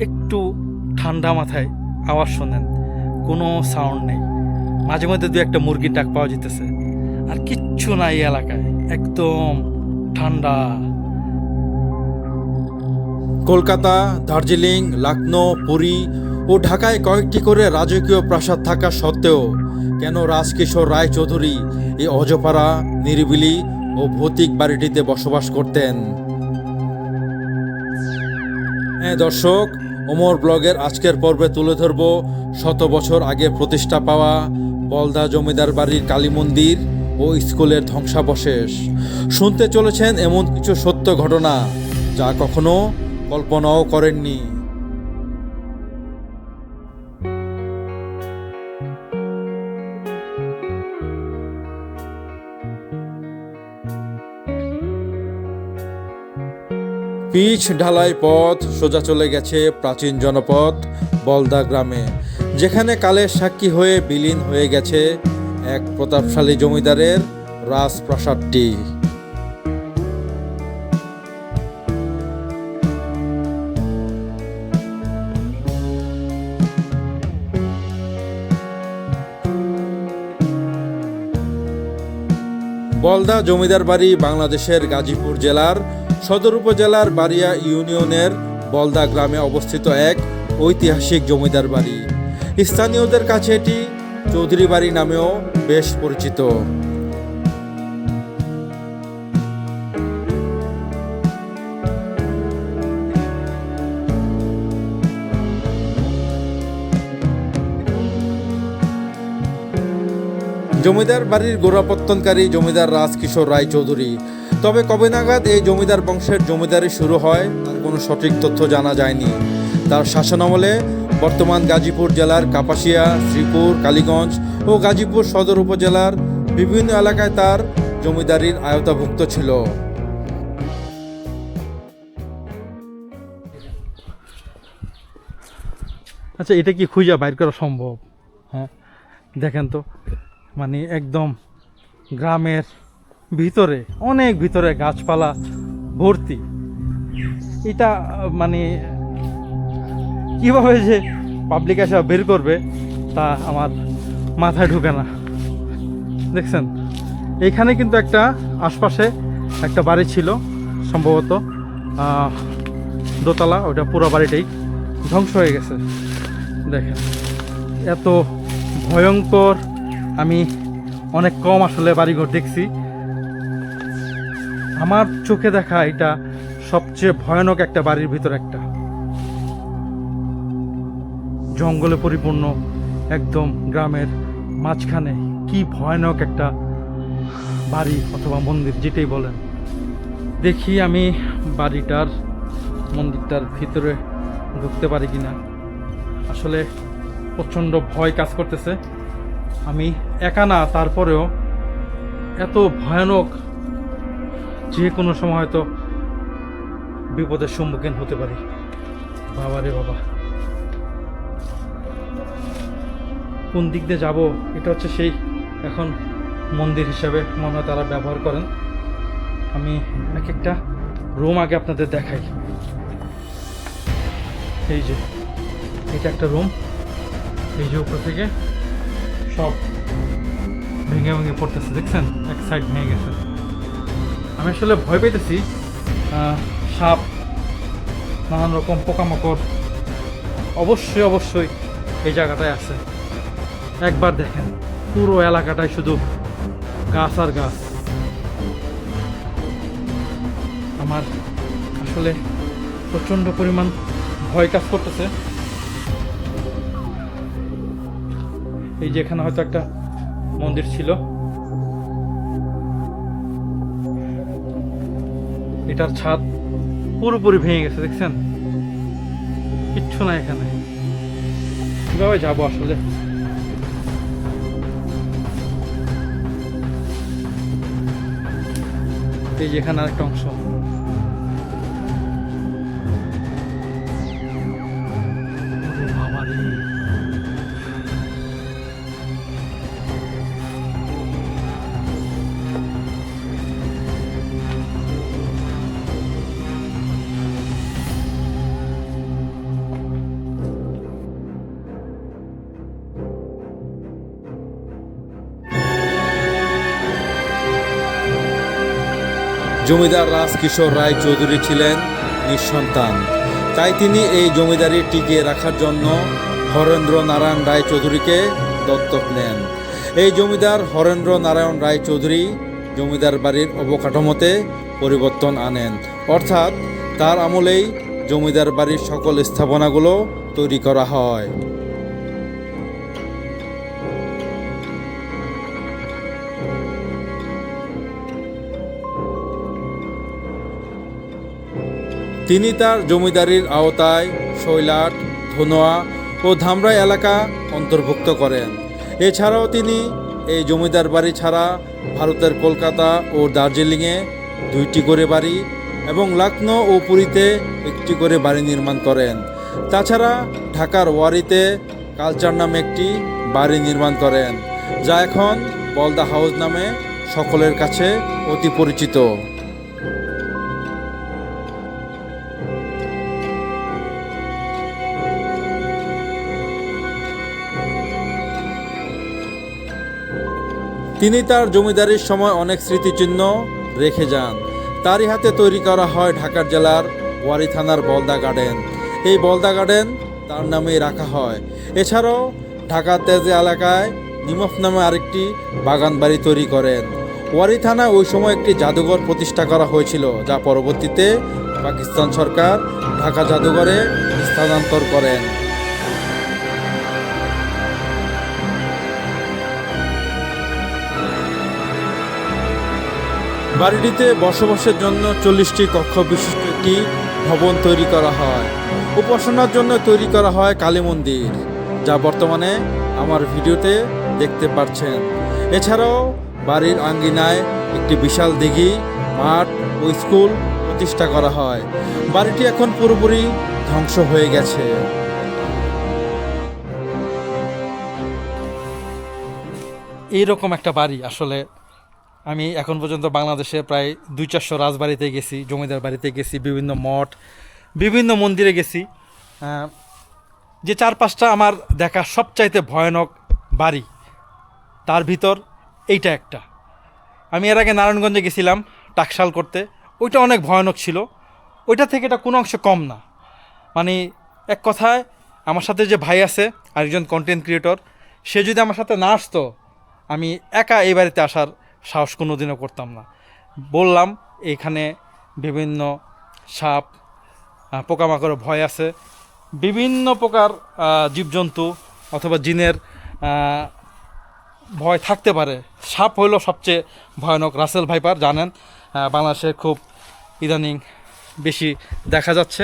একটু ঠান্ডা মাথায় আওয়াজ শোনেন। কোনো সাউন্ড নেই। মাঝে মধ্যে দু একটা মুরগির ডাক পাওয়া যেতেছে। আর কিচ্ছু নাই এলাকায়। একদম ঠান্ডা। কলকাতা, দার্জিলিং লখনৌ পুরী ও ঢাকায় কয়েকটি করে রাজকীয় প্রাসাদ থাকা সত্ত্বেও কেন রাজকিশোর রায় চৌধুরী এই অজপাড়া, নিরিবিলি ও ভৌতিক বাড়িটিতে বসবাস করতেন? হ্যাঁ দর্শক ওমর ব্লগের আজকের পর্বে তুলে ধরব শত বছর আগে প্রতিষ্ঠা পাওয়া বলদা জমিদার বাড়ির কালী মন্দির ও স্কুলের ধ্বংসাবশেষ। শুনতে চলেছেন এমন কিছু সত্য ঘটনা যা কখনো কল্পনাও করেননি। পিচ ঢালাই পথ সোজা চলে গেছে প্রাচীন জনপদ বলদা গ্রামে, যেখানে কালের সাক্ষী হয়ে বিলীন হয়ে গেছে এক প্রতাপশালী জমিদারের রাজপ্রাসাদটি। বলদা জমিদার বাড়ি বাংলাদেশের গাজীপুর জেলার সদর উপজেলার বাড়িয়া ইউনিয়নের বলদা গ্রামে অবস্থিত এক ঐতিহাসিক জমিদার বাড়ি। স্থানীয়দের কাছে এটি চৌধুরী বাড়ি নামেও বেশ পরিচিত। জমিদার বাড়ির গোড়াপত্তনকারী জমিদার রাজকিশোর রায় চৌধুরী তবে কবে নাগাদ এই জমিদার বংশের জমিদারি শুরু হয় তার কোনো সঠিক তথ্য জানা যায়নি। তার শাসনামলে বর্তমান গাজীপুর জেলার কাপাসিয়া, শ্রীপুর, কালীগঞ্জ ও গাজীপুর সদর উপজেলার বিভিন্ন এলাকায় তার জমিদারির আয়তাভুক্ত ছিল। আচ্ছা এটা কি খুঁজে বাইর করা সম্ভব? হ্যাঁ দেখেন তো মানে একদম গ্রামের ভিতরে, অনেক ভিতরে গাছপালা ভর্তি। এটা মানে কীভাবে যে পাবলিক এসে বের করবে, তা আমার মাথায় ঢুকে না। দেখছেন? এইখানে কিন্তু একটা আশপাশে একটা বাড়ি ছিল, সম্ভবত দোতলা, ওটা পুরো বাড়িটাই ধ্বংস হয়ে গেছে। দেখেন, এত ভয়ঙ্কর, আমি অনেক কম আসলে বাড়িঘর দেখছি। আমার চোখে দেখা এটা সবচেয়ে ভয়ানক একটা বাড়ির ভিতর একটা। জঙ্গলে পরিপূর্ণ একদম গ্রামের মাঝখানে কি ভয়ানক একটা বাড়ি অথবা মন্দির যেটাই বলেন। দেখি আমি বাড়িটার, মন্দিরটার ভিতরে ঢুকতে পারি কিনা। আসলে প্রচণ্ড ভয় কাজ করতেছে। আমি একা না, তারপরেও এত ভয়ানক যে কোনো সময় হয়তো বিপদের সম্মুখীন হতে পারি। বাবা রে বাবা। কোন দিক দিয়ে যাব, এটা হচ্ছে সেই এখন মন্দির হিসাবে মনে হয় তারা ব্যবহার করেন। আমি এক একটা রুম আগে আপনাদের দেখাই। এই যে, এটা একটা রুম। এই যে উপর থেকে সব ভেঙে ভেঙে পড়তেছে, দেখছেন? এক সাইড ভেঙে গেছে। আমি আসলে ভয় পেতেছি সাপ, নানান রকম পোকামাকড় অবশ্যই অবশ্যই এই জায়গাটায় আছে। একবার দেখেন, পুরো এলাকাটায় শুধু গাছ আর গাছ। আমার আসলে প্রচণ্ড পরিমাণ ভয় কাজ করতেছে। এই যে এখানে হয়তো একটা মন্দির ছিল। এটার ছাদ পুরোপুরি ভেঙে গেছে, দেখছেন? কিচ্ছু না এখানে। কীভাবে যাব আসলে? এই যে এখানে আরেকটা অংশ। জমিদার রাজকিশোর রায় চৌধুরী ছিলেন নিঃসন্তান। তাই তিনি এই জমিদারি টিকিয়ে রাখার জন্য হরেন্দ্র নারায়ণ রায় চৌধুরীকে দত্তক নেন। এই জমিদার হরেন্দ্র নারায়ণ রায় চৌধুরী জমিদার বাড়ির অবকাঠামোতে পরিবর্তন আনেন। অর্থাৎ তার আমলেই জমিদার বাড়ির সকল স্থাপনাগুলো তৈরি করা হয়। তিনি তার জমিদারির আওতায় শৈলাট ধনোয়া ও ধামরা এলাকা অন্তর্ভুক্ত করেন। এছাড়াও তিনি এই জমিদার বাড়ি ছাড়া ভারতের কলকাতা ও দার্জিলিংয়ে দুইটি করে বাড়ি এবং লখনৌ ও পুরীতে একটি করে বাড়ি নির্মাণ করেন। তাছাড়া ঢাকার ওয়ারিতে কালচার নামে একটি বাড়ি নির্মাণ করেন, যা এখন বলদা হাউস নামে সকলের কাছে অতি পরিচিত। তিনি তার জমিদারির সময় অনেক স্মৃতিচিহ্ন রেখে যান। তারই হাতে তৈরি করা হয় ঢাকার জেলার ওয়ারি থানার বলদা গার্ডেন। এই বলদা গার্ডেন তার নামেই রাখা হয়। এছাড়াও ঢাকা তেজে এলাকায় নিমফ নামে আরেকটি বাগান বাড়ি তৈরি করেন। ওয়ারি থানায় ওই সময় একটি জাদুঘর প্রতিষ্ঠা করা হয়েছিল, যা পরবর্তীতে পাকিস্তান সরকার ঢাকা জাদুঘরে স্থানান্তর করেন। বাড়িটিতে বসবাসের জন্য চল্লিশটি কক্ষ বিশিষ্ট একটি ভবন তৈরি করা হয়। উপাসনার জন্য তৈরি করা হয় কালী মন্দির, যা বর্তমানে আমার ভিডিওতে দেখতে পাচ্ছেন এছাড়াও বাড়ির আঙ্গিনায় একটি বিশাল দিঘি, মাঠ ও স্কুল প্রতিষ্ঠা করা হয়। বাড়িটি এখন পুরোপুরি ধ্বংস হয়ে গেছে। এইরকম একটা বাড়ি, আসলে আমি এখন পর্যন্ত বাংলাদেশে প্রায় দুই চারশো রাজবাড়িতে গেছি, জমিদার বাড়িতে গেছি, বিভিন্ন মঠ, বিভিন্ন মন্দিরে গেছি। যে চার পাঁচটা আমার দেখা সবচাইতে ভয়ানক বাড়ি, তার ভিতর এইটা একটা। আমি এর আগে নারায়ণগঞ্জে গেছিলাম টাকশাল করতে, ওইটা অনেক ভয়ানক ছিল। ওইটা থেকে এটা কোনো অংশে কম না। মানে এক কথায়, আমার সাথে যে ভাই আছে, আরেকজন কন্টেন্ট ক্রিয়েটর সে যদি আমার সাথে না আসতো, আমি একা এই বাড়িতে আসার সাহস কোনো দিনও করতাম না। বললাম এখানে বিভিন্ন সাপ আহ, পোকামাকড়ের ভয় আছে। বিভিন্ন প্রকার জীবজন্তু অথবা জিনের ভয় থাকতে পারে। সাপ হইল সবচেয়ে ভয়ানক রাসেল ভাইপার জানেন বাংলাদেশে খুব ইদানিং বেশি দেখা যাচ্ছে।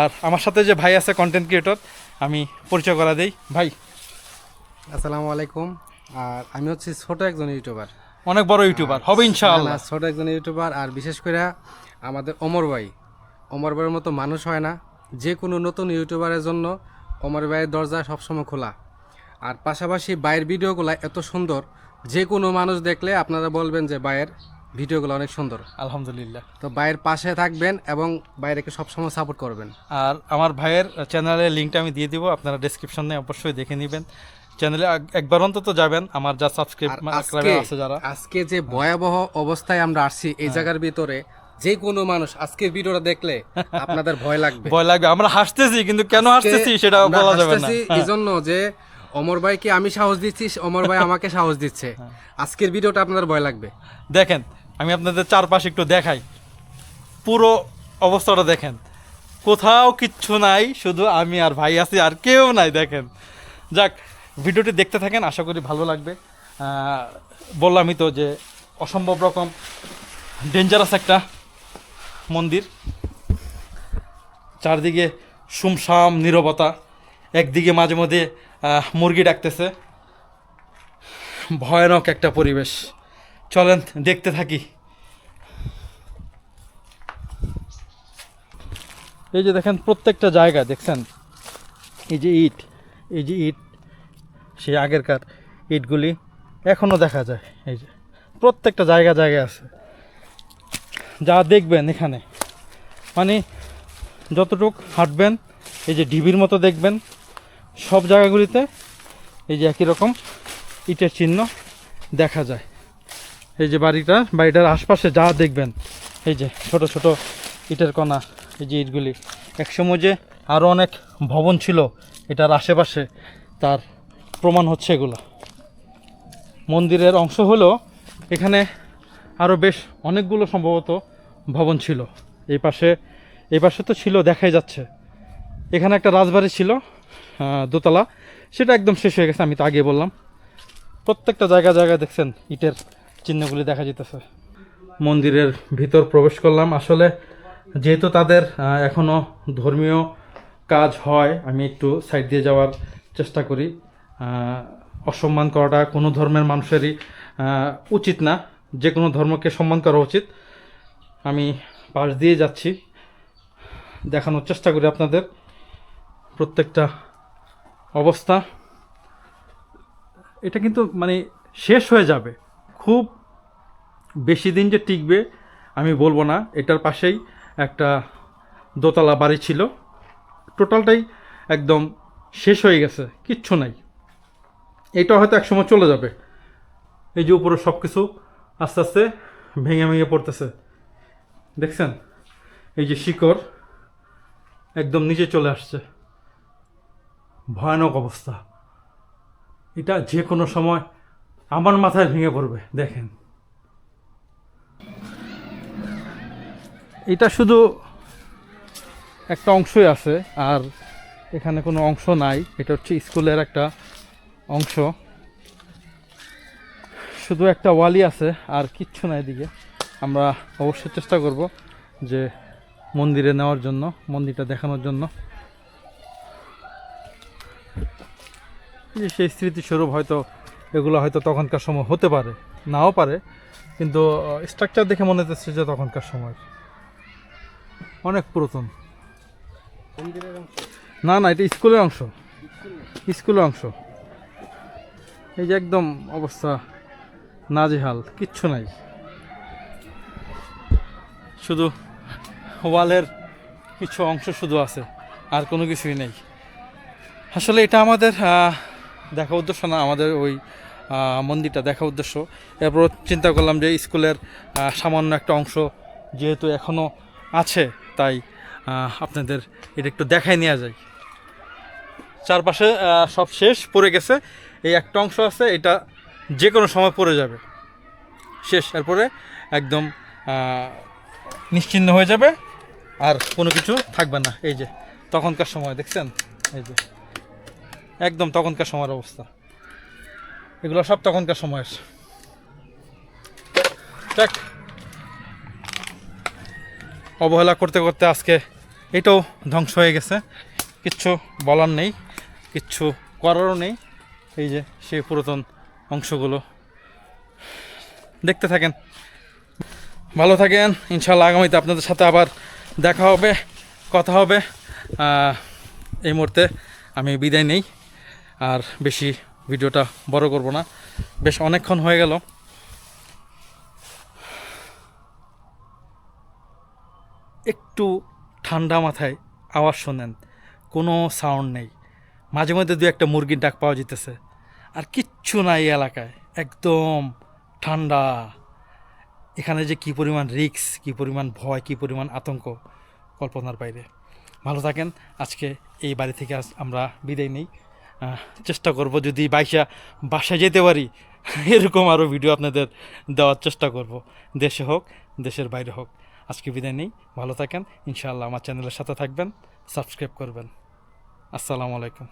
আর আমার সাথে যে ভাই আছে কন্টেন্ট ক্রিয়েটর আমি পরিচয় করা দেই। ভাই। আসসালামু আলাইকুম। আর আমি হচ্ছি ছোট একজন ইউটিউবার। অনেক বড় ইউটিউবার হবে ইনশাআল্লাহ। ছোট একজন ইউটিউবার আর বিশেষ করে আমাদের অমর ভাই। অমর ভাইয়ের মতো মানুষ হয় না যে কোনো নতুন ইউটিউবারের জন্য অমর ভাইয়ের দরজা সবসময় খোলা। আর পাশাপাশি বাইরের ভিডিওগুলো এত সুন্দর যে কোনো মানুষ দেখলে আপনারা বলবেন যে বাইরের ভিডিওগুলো অনেক সুন্দর। আলহামদুলিল্লাহ। তো বাইরের পাশে থাকবেন এবং বাইরেকে সবসময় সাপোর্ট করবেন। আর আমার ভাইয়ের চ্যানেলের লিঙ্কটা আমি দিয়ে দিব আপনারা ডেসক্রিপশনে অবশ্যই দেখে নেবেন। চ্যানেলে একবার অন্তত যাবেন আমার যা সাবস্ক্রাইব আছে যারা। আজকে যে ভয়াবহ অবস্থায় আমরা আসছি এই জায়গার ভিতরে যে কোনো মানুষ আজকের ভিডিওটা দেখলে আপনাদের ভয় লাগবে। ভয় লাগবে। আমরা হাসতেছি কিন্তু কেন হাসতেছি সেটা বলা যাবে না। হাসতেছি এই জন্য যে অমর ভাইকে আমি সাহস দিচ্ছি অমর ভাই আমাকে সাহস দিচ্ছে। হ্যাঁ। আজকের ভিডিওটা আপনাদের ভয় লাগবে। দেখেন আমি আপনাদের চারপাশে একটু দেখাই। পুরো অবস্থাটা দেখেন। কোথাও কিচ্ছু নাই শুধু আমি আর ভাই আছি আর কেউ নাই দেখেন। যাক ভিডিওটি দেখতে থাকেন, আশা করি ভালো লাগবে। বললামই তো যে অসম্ভব রকম ডেঞ্জারাস একটা মন্দির। চারদিকে সুমসাম নীরবতা, একদিকে মাঝে মধ্যে মুরগি ডাকতেছে। ভয়ানক একটা পরিবেশ। চলেন, দেখতে থাকি। এই যে দেখেন, প্রত্যেকটা জায়গা, দেখছেন? এই যে ইট, এই যে ইট সেই আগেরকার ইটগুলি এখনও দেখা যায়। এই যে প্রত্যেকটা জায়গা জায়গায় আছে। যা দেখবেন এখানে মানে যতটুক হাঁটবেন, এই যে ঢিবির মতো দেখবেন, সব জায়গাগুলিতে এই যে একই রকম ইটের চিহ্ন দেখা যায়। এই যে বাড়িটা, বাড়িটার আশপাশে যা দেখবেন, এই যে ছোট ছোট ইটের কণা, এই যে ইটগুলি। একসময় যে আরও অনেক ভবন ছিল, এটার আশেপাশে তার প্রমাণ হচ্ছে এগুলো। মন্দিরের অংশ হলো এখানে আরও বেশ অনেকগুলো সম্ভবত ভবন ছিল। এই পাশে এই পাশে তো ছিল, দেখাই যাচ্ছে। এখানে একটা রাজবাড়ি ছিল দোতলা। সেটা একদম শেষ হয়ে গেছে, আমি তো আগে বললাম। প্রত্যেকটা জায়গা জায়গায় দেখছেন, ইটের চিহ্নগুলি দেখা যেতেছে। মন্দিরের ভিতর প্রবেশ করলাম। আসলে যেহেতু তাদের এখনও ধর্মীয় কাজ হয়, আমি একটু সাইড দিয়ে যাওয়ার চেষ্টা করি। অসম্মান করাটা কোনো ধর্মের মানুষেরই উচিত না। যে কোনো ধর্মকে সম্মান করা উচিত। আমি পাশ দিয়ে যাচ্ছি। দেখানোর চেষ্টা করি আপনাদের প্রত্যেকটা অবস্থা। এটা কিন্তু মানে শেষ হয়ে যাবে। খুব বেশি দিন যে টিকবে, আমি বলব না। এটার পাশেই একটা দোতলা বাড়ি ছিল। টোটালটাই একদম শেষ হয়ে গেছে। কিচ্ছু নাই। এটা হয়তো একসময় চলে যাবে। এই যে উপরে সব কিছু আস্তে আস্তে ভেঙে ভেঙে পড়তেছে। দেখছেন? এই যে শিকড় একদম নিচে চলে আসছে। ভয়ানক অবস্থা। এটা যে কোনো সময় আমার মাথায় ভেঙে পড়বে, দেখেন। এটা শুধু একটা অংশই আছে, আর এখানে কোনো অংশ নাই। এটা হচ্ছে স্কুলের একটা অংশ। শুধু একটা ওয়ালি আছে আর কিচ্ছু না এদিকে। আমরা অবশ্যই চেষ্টা করব যে মন্দিরে নেওয়ার জন্য মন্দিরটা দেখানোর জন্য। এই যে সেই স্মৃতিস্বরূপ হয়তো এগুলো হয়তো তখনকার সময় হতে পারে নাও পারে কিন্তু স্ট্রাকচার দেখে মনে হচ্ছে যে তখনকার সময় অনেক পুরাতন। না না এটা স্কুলের অংশ। স্কুলের অংশ। এই যে একদম অবস্থা নাজেহাল, কিচ্ছু নাই। শুধু ওয়ালের কিছু অংশ শুধু আছে, আর কোনো কিছুই নেই। আসলে এটা আমাদের দেখা উদ্দেশ্য না, আমাদের ওই মন্দিরটা দেখা উদ্দেশ্য। এরপর চিন্তা করলাম যে স্কুলের সামান্য একটা অংশ যেহেতু এখনও আছে, তাই আপনাদের এটা একটু দেখাই নেওয়া যায়। চারপাশে সব শেষ, পড়ে গেছে। এই একটা অংশ আছে এটা যে কোনো সময় পড়ে যাবে। শেষ এরপরে একদম আহ, নিশ্চিহ্ন হয়ে যাবে আর কোনো কিছু থাকবে না। এই যে তখনকার সময় দেখছেন? এই যে একদম তখনকার সময়ের অবস্থা। এগুলো সব তখনকার সময়ের। দেখ অবহেলা করতে করতে আজকে এটাও ধ্বংস হয়ে গেছে। কিচ্ছু বলার নেই কিচ্ছু করারও নেই। এই যে সেই পুরাতন অংশগুলো। দেখতে থাকেন। ভালো থাকেন ইনশাল্লাহ আগামীতে আপনাদের সাথে আবার দেখা হবে, কথা হবে। এই মুহূর্তে আমি বিদায় নেই, আর বেশি ভিডিওটা বড় করব না। বেশ অনেকক্ষণ হয়ে গেল। একটু ঠান্ডা মাথায় আওয়াজ শোনেন, কোনো সাউন্ড নেই। মাঝে মধ্যে দু একটা মুরগির ডাক পাওয়া যেতেছে। আর কিচ্ছু নাই এলাকায়। একদম ঠান্ডা। এখানে যে কী পরিমাণ রিক্স কী পরিমাণ ভয়, কী পরিমাণ আতঙ্ক, কল্পনার বাইরে। ভালো থাকেন। আজকে এই বাড়ি থেকে আজ আমরা বিদায় নেই। চেষ্টা করব যদি বাইশা বাসায় যেতে পারি, এরকম আরও ভিডিও আপনাদের দেওয়ার চেষ্টা করব। দেশে হোক, দেশের বাইরে হোক। আজকে বিদায় নেই। ভালো থাকেন। ইনশাআল্লাহ আমার চ্যানেলের সাথে থাকবেন, সাবস্ক্রাইব করবেন। আসসালামু আলাইকুম।